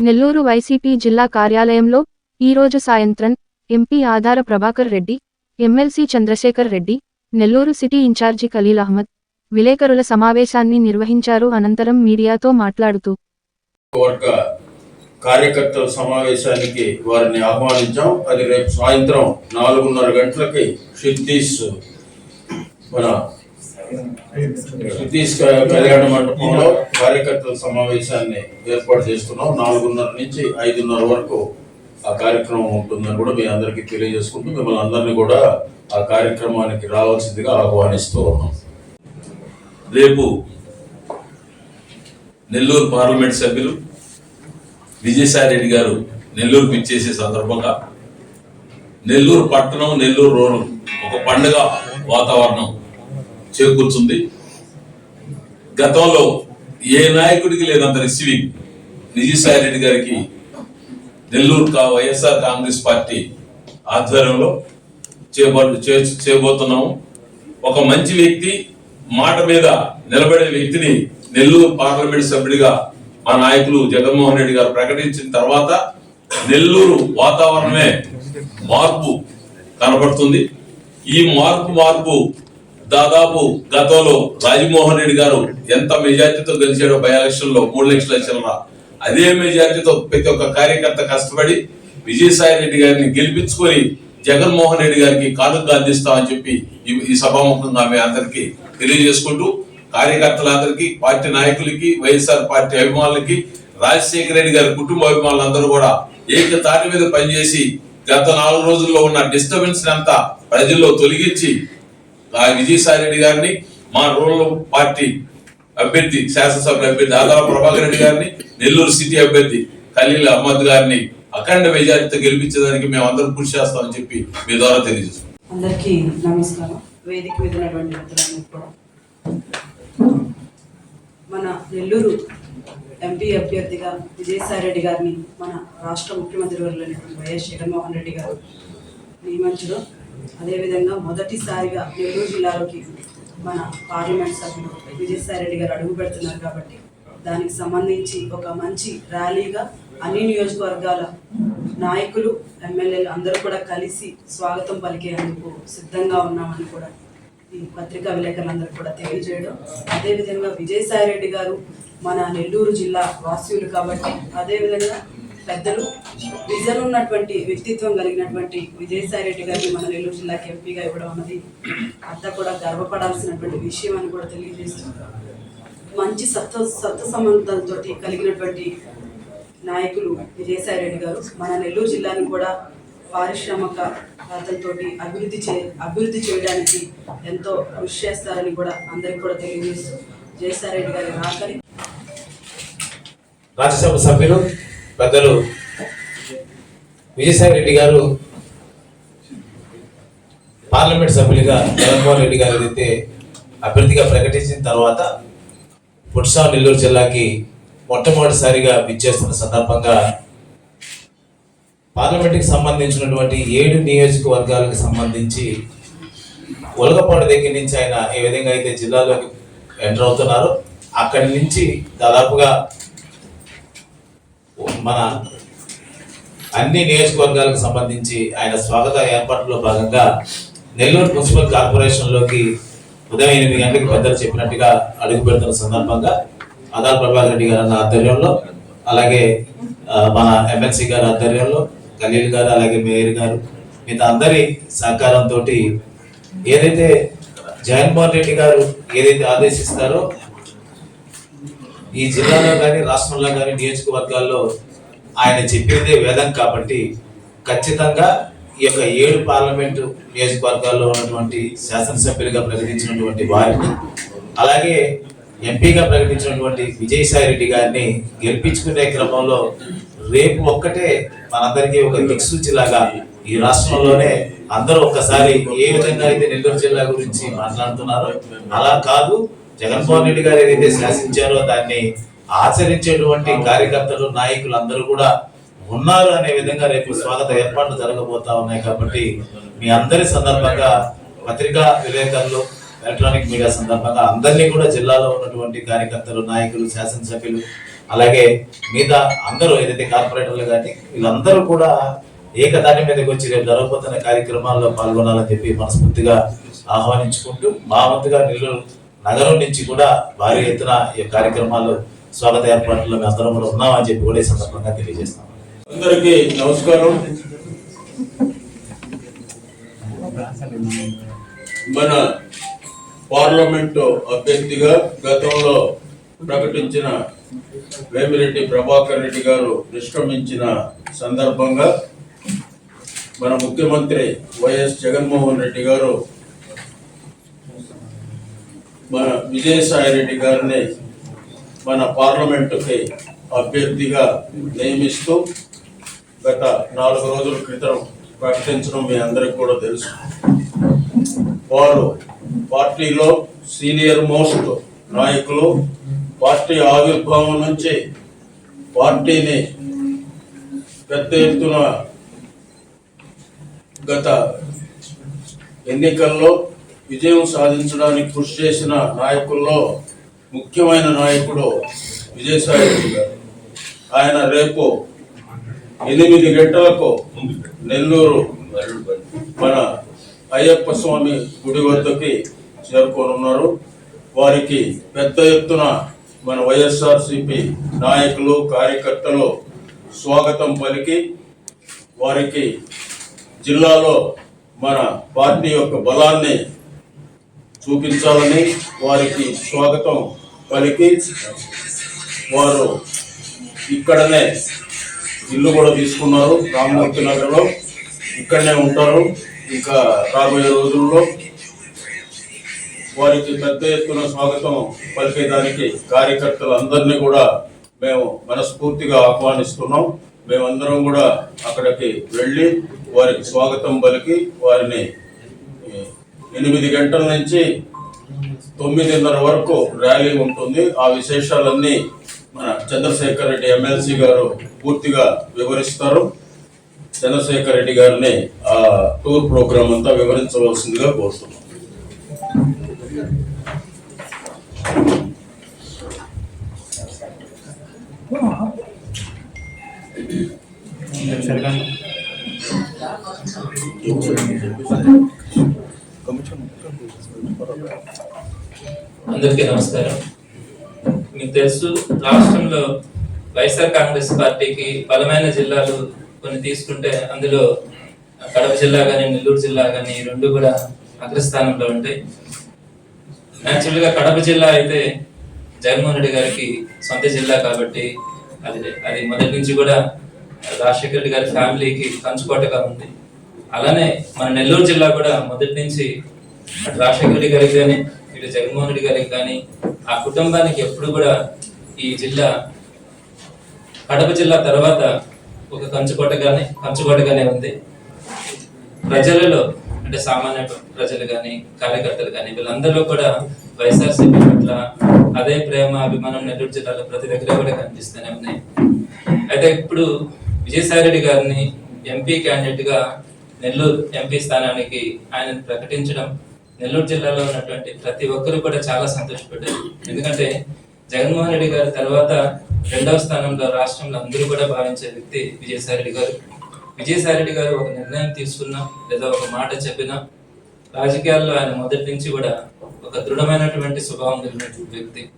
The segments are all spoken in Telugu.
నెల్లూరు వైసీపీ జిల్లా కార్యాలయంలో ఈరోజు సాయంత్రం MP Adala Prabhakar Reddy MLC Chandrasekhar Reddy Nellore city incharge Khalil Ahmed విలేకరుల సమావేశాన్ని నిర్వహించారు అనంతరం మీడియాతో మాట్లాడుతూ. కార్యకర్తల సమావేశానికి వారిని ఆహ్వానించాం. అది రేపు సాయంత్రం నాలుగున్నర గంటలకి సిద్ధీస్ మన సిద్ధీస్ కళ్యాణ మండపంలో కార్యకర్తల సమావేశాన్ని ఏర్పాటు చేస్తున్నాం. నాలుగున్నర నుంచి ఐదున్నర వరకు ఆ కార్యక్రమం ఉంటుందని కూడా మీ అందరికీ తెలియజేసుకుంటూ మిమ్మల్ని అందరినీ కూడా ఆ కార్యక్రమానికి రావాల్సిందిగా ఆహ్వానిస్తూ ఉన్నాం. రేపు నెల్లూరు పార్లమెంట్ సభ్యులు విజయసాయి రెడ్డి గారు నెల్లూరుకు ఇచ్చేసే సందర్భంగా నెల్లూరు పట్టణం నెల్లూరు రూరల్ ఒక పండుగ వాతావరణం. చేకూర్చుంది. గతంలో ఏ నాయకుడికి లేనంత రిసీవింగ్ విజయసాయి రెడ్డి గారికి నెల్లూరు కా వైఎస్ఆర్ కాంగ్రెస్ పార్టీ ఆధ్వర్యంలో చేయబో- చే- చేయబోతున్నాము ఒక మంచి వ్యక్తి మాట మీద నిలబడే వ్యక్తిని నెల్లూరు పార్లమెంట్ సభ్యుడిగా మా నాయకులు జగన్మోహన్ రెడ్డి గారు ప్రకటించిన తర్వాత నెల్లూరు వాతావరణమే మార్పు కనబడుతుంది ఈ మార్పు మార్పు దాదాపు గతంలో రాజమోహన్ రెడ్డి గారు ఎంత మెజార్టీతో గెలిచాడో బై ఎలక్షన్లో మూడు లక్షల చిల్లర అదే మెజార్టీతో ప్రతి ఒక్క కార్యకర్త కష్టపడి విజయసాయి రెడ్డి గారిని గెలిపించుకొని జగన్మోహన్ రెడ్డి గారికి కానుక అందిస్తామని చెప్పి ఈ- సభాముఖంగా మీ అందరికీ తెలియజేసుకుంటూ కార్యకర్తలందరికీ పార్టీ నాయకులకి వైఎస్ఆర్ పార్టీ అభిమానులకి రాజశేఖర రెడ్డి గారి కుటుంబ అభిమానులందరూ కూడా ఏక తాటి మీద పనిచేసి గత నాలుగు రోజుల్లో ఉన్న డిస్టర్బెన్స్ అంతా ప్రజల్లో తొలగించి విజయసాయి రెడ్డి గారిని మా రూరల్ పార్టీ అభ్యర్థి శాసనసభ అభ్యర్థి ఆదాల ప్రభాకర్ రెడ్డి గారిని నెల్లూరు సిటీ అభ్యర్థి ఖలీల్ అహ్మద్ గారిని అఖండ మెజారిటీతో గెలిపించడానికి మేము అందరం కృషి చేస్తామని చెప్పి మీ ద్వారా తెలియజేస్తున్నాం. అందరికీ నమస్కారం. వేదిక మీద మన నెల్లూరు ఎంపీ అభ్యర్థిగా విజయసాయి రెడ్డి గారిని మన రాష్ట్ర ముఖ్యమంత్రి వర్యులైనటువంటి వైఎస్ జగన్మోహన్ రెడ్డి గారు నియమించడం అదేవిధంగా మొదటిసారిగా నెల్లూరు జిల్లాలోకి మన పార్లమెంట్ సభ్యులు విజయసాయి రెడ్డి గారు అడుగు పెడుతున్నారు కాబట్టి దానికి సంబంధించి ఒక మంచి ర్యాలీగా అన్ని నియోజకవర్గాల నాయకులు ఎమ్మెల్యేలు అందరూ కూడా కలిసి స్వాగతం పలికేందుకు సిద్ధంగా ఉన్నామని కూడా ఈ పత్రికా విలేకరులందరూ కూడా తెలియజేయడం. అదేవిధంగా విజయసాయి రెడ్డి గారు మన నెల్లూరు జిల్లా వాసులు కాబట్టి అదేవిధంగా పెద్దలు విజన్ ఉన్నటువంటి వ్యక్తిత్వం కలిగినటువంటి విజయసాయి రెడ్డి గారిని మన నెల్లూరు జిల్లాకి ఎంపీగా ఇవ్వడం అన్నది అంతా కూడా గర్వపడాల్సినటువంటి విషయం అని కూడా తెలియజేస్తున్నారు మంచి సత్వ సత్వ సంబంధాలతో కలిగినటువంటి నాయకులు విజయసాయి రెడ్డి గారు. మన నెల్లూరు జిల్లాని కూడా పారిశ్రామిక తోటి అభివృద్ధి చే అభివృద్ధి చేయడానికి ఎంతో కృషి చేస్తారని కూడా అందరికి కూడా తెలియజేస్తూ జయసాయి రెడ్డి గారి రాకరి రాజ్యసభ సభ్యులు పెద్దలు విజయసాయి రెడ్డి గారు పార్లమెంట్ సభ్యులుగా జగన్మోహన్ రెడ్డి గారు ఏదైతే అభ్యర్థిగా ప్రకటించిన తర్వాత పుట్సా నెల్లూరు జిల్లాకి మొట్టమొదటిసారిగా విచ్చేస్తున్న సందర్భంగా పార్లమెంట్కి సంబంధించినటువంటి ఏడు నియోజకవర్గాలకు సంబంధించి ఉలగపాడు దగ్గర నుంచి ఆయన ఏ విధంగా అయితే జిల్లాలోకి ఎంటర్ అవుతున్నారో. అక్కడి నుంచి దాదాపుగా మన అన్ని నియోజకవర్గాలకు సంబంధించి ఆయన స్వాగత ఏర్పాట్లలో భాగంగా నెల్లూరు మున్సిపల్ కార్పొరేషన్లోకి ఉదయం ఎనిమిది గంటలకు పెద్దలు చెప్పినట్టుగా అడుగు పెడుతున్న సందర్భంగా అదాల్ ప్రభాకర్ రెడ్డి గారు ఆధ్వర్యంలో అలాగే మన ఎమ్మెల్సీ గారి ఆధ్వర్యంలో ఖలీల్ గారు అలాగే మేయర్ గారు మిగతా అందరి సహకారంతో ఏదైతే జగన్మోహన్ రెడ్డి గారు ఏదైతే ఆదేశిస్తారో ఈ జిల్లాలో కానీ రాష్ట్రంలో కానీ నియోజకవర్గాల్లో ఆయన చెప్పేదే వేదం కాబట్టి ఖచ్చితంగా ఈ యొక్క ఏడు పార్లమెంటు నియోజకవర్గాల్లో ఉన్నటువంటి శాసనసభ్యులుగా ప్రకటించినటువంటి వారిని అలాగే ఎంపీగా ప్రకటించినటువంటి విజయసాయి రెడ్డి గారిని గెలిపించుకునే క్రమంలో రేపు ఒక్కటే మనందరికీ ఒక దిక్సూచిలాగా ఈ రాష్ట్రంలోనే అందరూ ఒక్కసారి ఏ విధంగా అయితే నెల్లూరు జిల్లా గురించి మాట్లాడుతున్నారో అలా కాదు. జగన్మోహన్ రెడ్డి గారు ఏదైతే శాసించారో దాన్ని ఆచరించేటువంటి కార్యకర్తలు నాయకులు అందరూ కూడా ఉన్నారు అనే విధంగా రేపు స్వాగత ఏర్పాట్లు జరగబోతా ఉన్నాయి కాబట్టి మీ అందరి సందర్భంగా పత్రికా విలేకరులు ఎలక్ట్రానిక్ మీడియా సందర్భంగా అందరినీ కూడా జిల్లాలో ఉన్నటువంటి కార్యకర్తలు నాయకులు శాసనసభ్యులు అలాగే మిగతా అందరూ ఏదైతే కార్పొరేటర్లు కానీ వీళ్ళందరూ కూడా ఏకదాని మీదకి వచ్చి రేపు జరగబోతున్న కార్యక్రమాల్లో పాల్గొనాలని చెప్పి మనస్ఫూర్తిగా ఆహ్వానించుకుంటూ మా వంతుగా నెల్లూరు నగరం నుంచి కూడా భారీ ఎత్తున ఈ కార్యక్రమాల్లో స్వాగత ఏర్పాట్లలో మేము అందరం కూడా ఉన్నామని చెప్పి కూడా ఈ సందర్భంగా తెలియజేస్తాం. అందరికీ నమస్కారం. మన పార్లమెంటు అభ్యర్థిగా గతంలో ప్రకటించిన వేమిరెడ్డి ప్రభాకర్ రెడ్డి గారు నిష్క్రమించిన సందర్భంగా మన ముఖ్యమంత్రి వైఎస్ జగన్మోహన్ రెడ్డి గారు మన విజయసాయి రెడ్డి గారిని మన పార్లమెంటుకి అభ్యర్థిగా నియమిస్తూ గత నాలుగు రోజుల క్రితం ప్రకటించడం మీ అందరికి కూడా తెలుసు. వారు పార్టీలో సీనియర్ మోస్ట్ నాయకులు పార్టీ ఆవిర్భావం నుంచి పార్టీని పెద్ద ఎత్తున గత ఎన్నికల్లో విజయం సాధించడానికి కృషి చేసిన నాయకుల్లో ముఖ్యమైన నాయకుడు విజయసాయి గారు. ఆయన రేపు ఎనిమిది గంటలకు నెల్లూరు మన అయ్యప్ప స్వామి గుడి వద్దకి చేరుకోనున్నారు. వారికి పెద్ద ఎత్తున మన వైఎస్ఆర్సిపి నాయకులు కార్యకర్తలు స్వాగతం పలికి వారికి జిల్లాలో మన పార్టీ యొక్క బలాన్ని చూపించాలని వారికి స్వాగతం పలికి వారు ఇక్కడనే ఇల్లు కూడా తీసుకున్నారు. రామమూర్తి నగర్లో ఇక్కడనే ఉంటారు. ఇంకా రాబోయే రోజుల్లో వారికి పెద్ద ఎత్తున స్వాగతం పలికేదానికి కార్యకర్తలందరినీ కూడా మేము మనస్ఫూర్తిగా ఆహ్వానిస్తున్నాం. మేమందరం కూడా అక్కడికి వెళ్ళి వారికి స్వాగతం పలికి వారిని ఎనిమిది గంటల నుంచి తొమ్మిదిన్నర వరకు ర్యాలీ ఉంటుంది. ఆ విశేషాలన్నీ మన చంద్రశేఖర్ రెడ్డి ఎమ్మెల్సీ గారు పూర్తిగా వివరిస్తారు. చంద్రశేఖర్ రెడ్డి గారిని ఆ టూర్ ప్రోగ్రాం అంతా వివరించవలసిందిగా కోరుతున్నాం. అందరికీ నమస్కారం. మీకు తెలుసు రాష్ట్రంలో వైఎస్ఆర్ కాంగ్రెస్ పార్టీకి బలమైన జిల్లాలు కొన్ని తీసుకుంటే అందులో కడప జిల్లా కానీ నెల్లూరు జిల్లా కానీ ఈ రెండు కూడా అగ్రస్థానంలో ఉంటాయి. నాచురల్గా గా కడప జిల్లా అయితే జగన్మోహన్ రెడ్డి గారికి సొంత జిల్లా కాబట్టి అది అది మొదటి నుంచి కూడా రాజశేఖర రెడ్డి గారి ఫ్యామిలీకి కంచుకోటగా ఉంది. అలానే మన నెల్లూరు జిల్లా కూడా మొదటి నుంచి అటు రాజశేఖర రెడ్డి గారికి కానీ ఇటు జగన్మోహన్ రెడ్డి గారికి కానీ ఆ కుటుంబానికి ఎప్పుడు కూడా ఈ జిల్లా కడప జిల్లా తర్వాత ఒక కంచుకోటగానే కంచుకోటగానే ఉంది. ప్రజలలో అంటే సామాన్య ప్రజలు కానీ కార్యకర్తలు కానీ వీళ్ళందరూ కూడా వైఎస్ఆర్సీపీ పట్ల అదే ప్రేమ అభిమానం నెల్లూరు జిల్లాలో ప్రతి దగ్గర కూడా కనిపిస్తూనే ఉన్నాయి. అయితే ఇప్పుడు విజయసాయి రెడ్డి గారిని ఎంపీ క్యాండిడేట్గా నెల్లూరు ఎంపీ స్థానానికి ఆయన ప్రకటించడం నెల్లూరు జిల్లాలో ఉన్నటువంటి ప్రతి ఒక్కరు కూడా చాలా సంతోషపడ్డారు. ఎందుకంటే జగన్మోహన్ రెడ్డి గారి తర్వాత రెండవ స్థానంలో రాష్ట్రంలో అందరూ కూడా భావించే వ్యక్తి విజయసాయి రెడ్డి గారు. విజయసాయి రెడ్డి గారు ఒక నిర్ణయం తీసుకున్నా లేదా ఒక మాట చెప్పినా రాజకీయాల్లో ఆయన మొదటి నుంచి కూడా ఒక దృఢమైనటువంటి స్వభావం కలిగినటువంటి వ్యక్తి.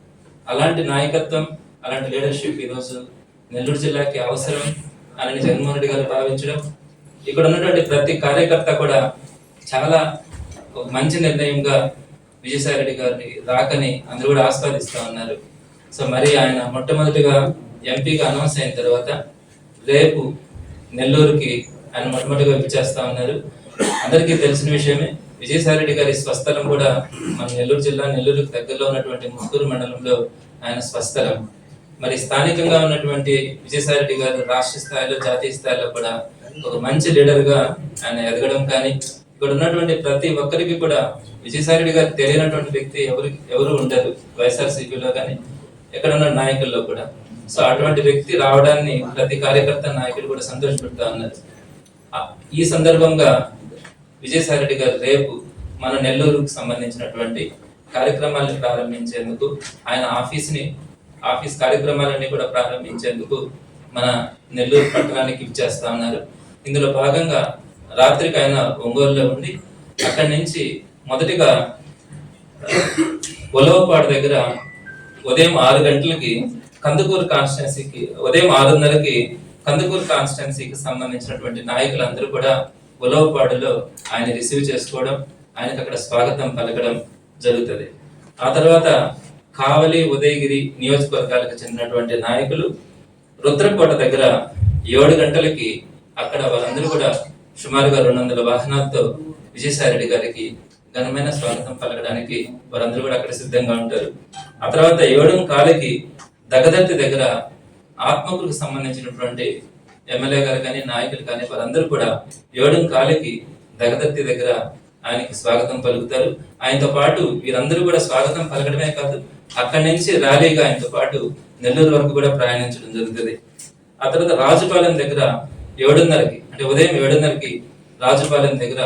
అలాంటి నాయకత్వం అలాంటి లీడర్షిప్ ఈరోజు నెల్లూరు జిల్లాకి అవసరం. అని జగన్మోహన్ రెడ్డి గారు భావించడం ఇక్కడ ఉన్నటువంటి ప్రతి కార్యకర్త కూడా చాలా ఒక మంచి నిర్ణయంగా విజయసాయి రెడ్డి గారిని రాకని అందరూ కూడా ఆస్వాదిస్తూ ఉన్నారు. సో మరి ఆయన మొట్టమొదటిగా ఎంపీగా అనౌన్స్ అయిన తర్వాత రేపు నెల్లూరుకి ఆయన మొట్టమొదటిగా విచ్చేస్తా ఉన్నారు. అందరికీ తెలిసిన విషయమే విజయసాయి రెడ్డి గారి స్వస్థలం కూడా మన నెల్లూరు జిల్లా నెల్లూరుకి దగ్గరలో ఉన్నటువంటి ముక్కూరు మండలంలో ఆయన స్వస్థలం. మరి స్థానికంగా ఉన్నటువంటి విజయసాయిరెడ్డి గారు రాష్ట్ర స్థాయిలో జాతీయ స్థాయిలో కూడా ఒక మంచి లీడర్గా ఆయన ఎదగడం కానీ ఇక్కడ ఉన్నటువంటి ప్రతి ఒక్కరికి కూడా విజయసాయిరెడ్డి గారు తెలియనటువంటి వ్యక్తి ఎవరు ఎవరు ఉండరు వైఎస్ఆర్సీపీలో కానీ ఎక్కడ ఉన్న నాయకుల్లో కూడా. సో అటువంటి వ్యక్తి రావడాన్ని ప్రతి కార్యకర్త నాయకులు కూడా సంతోషపెడతా ఉన్నారు. ఈ సందర్భంగా విజయసాయిరెడ్డి గారు రేపు మన నెల్లూరుకు సంబంధించినటువంటి కార్యక్రమాలను ప్రారంభించేందుకు ఆయన ఆఫీస్ని ఆఫీస్ కార్యక్రమాలన్నీ కూడా ప్రారంభించేందుకు మన నెల్లూరు పట్టణానికి ఇచ్చేస్తా ఉన్నారు. ఇందులో భాగంగా రాత్రికి ఆయన ఒంగోలులో ఉండి అక్కడి నుంచి మొదటిగా ఒలవపాడు దగ్గర ఉదయం ఆరు గంటలకి కందుకూరు కాన్స్టిట్యున్సీకి ఉదయం ఆరున్నరకి కందుకూరు కాన్స్టిట్యున్సీకి సంబంధించినటువంటి నాయకులందరూ కూడా ఉలవపాడులో ఆయన రిసీవ్ చేసుకోవడం ఆయనకు అక్కడ స్వాగతం పలకడం జరుగుతుంది. ఆ తర్వాత కావలి ఉదయగిరి నియోజకవర్గాలకు చెందినటువంటి నాయకులు రుద్రకోట దగ్గర ఏడు గంటలకి అక్కడ వారందరూ కూడా సుమారుగా రెండు వందల వాహనాలతో విజయసాయిరెడ్డి గారికి ఘనమైన స్వాగతం పలకడానికి వారందరూ కూడా అక్కడ సిద్ధంగా ఉంటారు. ఆ తర్వాత ఏడు కాలికి దగదర్తి దగ్గర ఆత్మకులకు సంబంధించినటువంటి ఎమ్మెల్యే గారు కానీ నాయకులు కానీ వారందరూ కూడా ఏడు కాలికి దగదర్తి దగ్గర ఆయనకి స్వాగతం పలుకుతారు. ఆయనతో పాటు వీరందరూ కూడా స్వాగతం పలకడమే కాదు అక్కడి నుంచి ర్యాలీగా ఆయనతో పాటు నెల్లూరు వరకు కూడా ప్రయాణించడం జరుగుతుంది. ఆ తర్వాత రాజుపాలెం దగ్గర ఏడున్నరకి అంటే ఉదయం ఏడున్నరకి రాజుపాలెం దగ్గర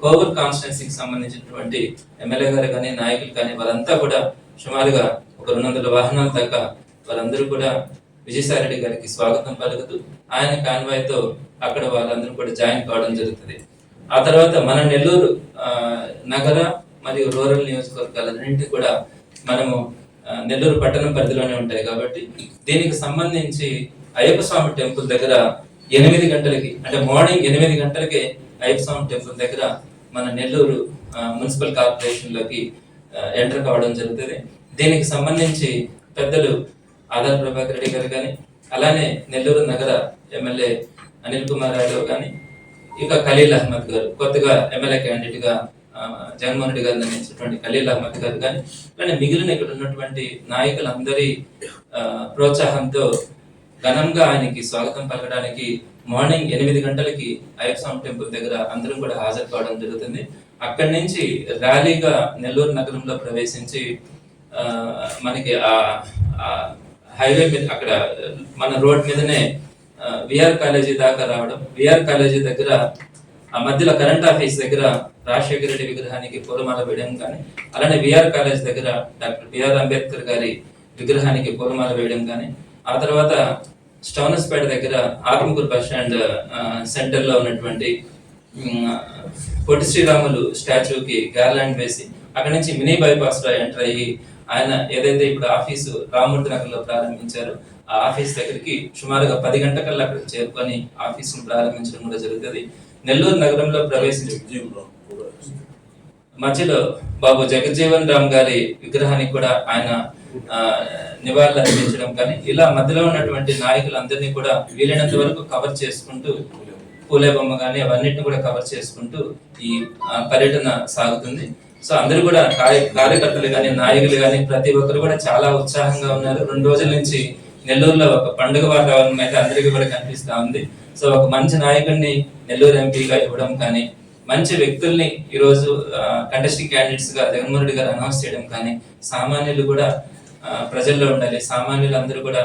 కోవూర్ కాన్స్టిట్యున్సీకి సంబంధించినటువంటి ఎమ్మెల్యే గారు కానీ నాయకులు కానీ వారంతా కూడా సుమారుగా ఒక రెండు వందల వాహనాల దాకా వారందరూ కూడా విజయసాయిరెడ్డి గారికి స్వాగతం పలుకుతూ ఆయన కాన్వాయ్తో అక్కడ వాళ్ళందరూ కూడా జాయిన్ కావడం జరుగుతుంది. ఆ తర్వాత మన నెల్లూరు నగర మరియు రూరల్ నియోజకవర్గాలన్నింటి కూడా మనము నెల్లూరు పట్టణం పరిధిలోనే ఉంటాయి కాబట్టి దీనికి సంబంధించి అయ్యప్ప స్వామి టెంపుల్ దగ్గర ఎనిమిది గంటలకి అంటే మార్నింగ్ ఎనిమిది గంటలకే అయ్యప్ప స్వామి టెంపుల్ దగ్గర మన నెల్లూరు మున్సిపల్ కార్పొరేషన్లోకి ఎంటర్ కావడం జరుగుతుంది. దీనికి సంబంధించి పెద్దలు ఆదార్ ప్రభాకర్ రెడ్డి గారు కానీ అలానే నెల్లూరు నగర ఎమ్మెల్యే అనిల్ కుమార్ యాదవ్ కానీ ఇక ఖలీల్ అహ్మద్ గారు కొత్తగా ఎమ్మెల్యే క్యాండిడేట్గా జగన్మోహన్ రెడ్డి గారు నిర్ణయించినటువంటి ఖలీల్ అహ్మద్ గారు కానీ కానీ మిగిలిన ఇక్కడ ఉన్నటువంటి నాయకులందరి ప్రోత్సాహంతో ఘనంగా ఆయనకి స్వాగతం పలకడానికి మార్నింగ్ ఎనిమిది గంటలకి అయ్యప్పస్వామి టెంపుల్ దగ్గర అందరం కూడా హాజరు కావడం జరుగుతుంది. అక్కడి నుంచి ర్యాలీగా నెల్లూరు నగరంలో ప్రవేశించి మనకి ఆ ఆ హైవే మీద అక్కడ మన రోడ్ మీదనే విఆర్ కాలేజీ దాకా రావడం. విఆర్ కాలేజీ దగ్గర ఆ మధ్యలో కరెంట్ ఆఫీస్ దగ్గర రాజశేఖర రెడ్డి విగ్రహానికి పూలమాల వేయడం కానీ అలానే విఆర్ కాలేజ్ దగ్గర డాక్టర్ బిఆర్ అంబేద్కర్ గారి విగ్రహానికి పూలమాల వేయడం కానీ ఆ తర్వాత స్టౌనస్పేట దగ్గర ఆత్మకూరు బస్ స్టాండ్ సెంటర్లో ఉన్నటువంటి పొట్టి శ్రీరాములు స్టాచ్యూకి గార్లాండ్ వేసి అక్కడ నుంచి మినీ బైపాస్లో ఎంటర్ అయ్యి ఆయన ఏదైతే ఇప్పుడు ఆఫీసు రామూర్తి నగర్లో ప్రారంభించారో ఆ ఆఫీస్ దగ్గరికి సుమారుగా పది గంటకల్లా అక్కడ చేరుకొని ఆఫీసును ప్రారంభించడం కూడా జరుగుతుంది. నెల్లూరు నగరంలో ప్రవేశించి మధ్యలో బాబు జగజ్జీవన్ రామ్ గారి విగ్రహానికి కూడా ఆయన నివాళులు అందించడం కానీ ఇలా మధ్యలో ఉన్నటువంటి నాయకులందరినీ కూడా వీలైనంత వరకు కవర్ చేసుకుంటూ పూలే బొమ్మ కానీ అవన్నిటిని కూడా కవర్ చేసుకుంటూ ఈ పర్యటన సాగుతుంది. సో అందరూ కూడా కార్యకర్తలు కానీ నాయకులు కానీ ప్రతి ఒక్కరు కూడా చాలా ఉత్సాహంగా ఉన్నారు. రెండు రోజుల నుంచి నెల్లూరులో ఒక పండుగ వాతావరణం అయితే అందరికీ కూడా కనిపిస్తూ ఉంది. సో ఒక మంచి నాయకుడిని నెల్లూరు ఎంపీగా ఇవ్వడం కానీ మంచి వ్యక్తుల్ని ఈరోజు కంటెస్టింగ్ క్యాండిడేట్స్గా జగన్మోహన్ రెడ్డి గారు అనౌన్స్ చేయడం కానీ సామాన్యులు కూడా ప్రజల్లో ఉండాలి. సామాన్యులు అందరూ కూడా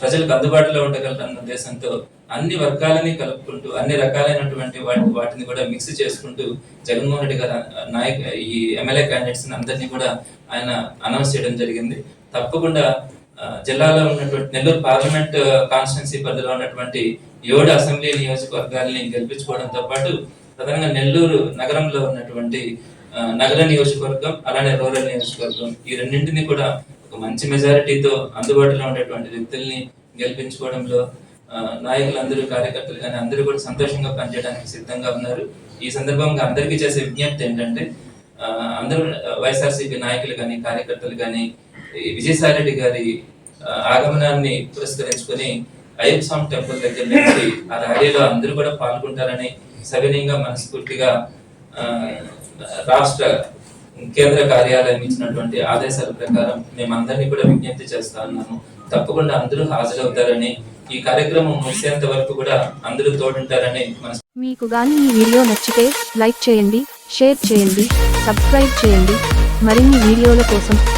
ప్రజలకు అందుబాటులో ఉండగలరన్న ఉద్దేశంతో అన్ని వర్గాలని కలుపుకుంటూ అన్ని రకాలైనటువంటి వాటి వాటిని కూడా మిక్స్ చేసుకుంటూ జగన్మోహన్ రెడ్డి గారు నాయక ఈ ఎమ్మెల్యే క్యాండిడేట్స్ అందరినీ కూడా ఆయన అనౌన్స్ చేయడం జరిగింది. తప్పకుండా జిల్లాలో ఉన్నటువంటి నెల్లూరు పార్లమెంట్ కాన్స్టిట్యున్సీ పరిధిలో ఉన్నటువంటి ఏడు అసెంబ్లీ నియోజకవర్గాల్ని గెలిపించుకోవడంతో పాటు ప్రధానంగా నెల్లూరు నగరంలో ఉన్నటువంటి నగర నియోజకవర్గం అలానే రూరల్ నియోజకవర్గం ఈ రెండింటిని కూడా ఒక మంచి మెజారిటీతో అందుబాటులో ఉండేటువంటి వ్యక్తుల్ని గెలిపించుకోవడంలో నాయకులందరూ కార్యకర్తలు కానీ అందరూ కూడా సంతోషంగా పనిచేయడానికి సిద్ధంగా ఉన్నారు. ఈ సందర్భంగా అందరికీ చేసే విజ్ఞప్తి ఏంటంటే అందరూ వైఎస్ఆర్సీపీ నాయకులు కానీ కార్యకర్తలు కానీ ఈ విజయసాయి రెడ్డి గారి ఆగమనాన్ని పురస్కరించుకొని అయ్యప్ప స్వామి టెంపుల్ దగ్గర నుంచి ఆ ర్యాలీలో అందరూ కూడా పాల్గొంటారని సవినయంగా మనస్ఫూర్తిగా రాష్ట్ర కేంద్ర కార్యాలయం ఇచ్చినటువంటి ఆదేశాల ప్రకారం మేమందరినీ కూడా విజ్ఞప్తి చేస్తా ఉన్నాము. తప్పకుండా అందరూ హాజరవుతారని ఈ కార్యక్రమం ముగిసేంత వరకు కూడా అందరూ తోడుంటారని మీకు గాని ఈ వీడియో నచ్చితే లైక్ చేయండి షేర్ చేయండి సబ్స్క్రైబ్ చేయండి. మరిన్ని వీడియోల కోసం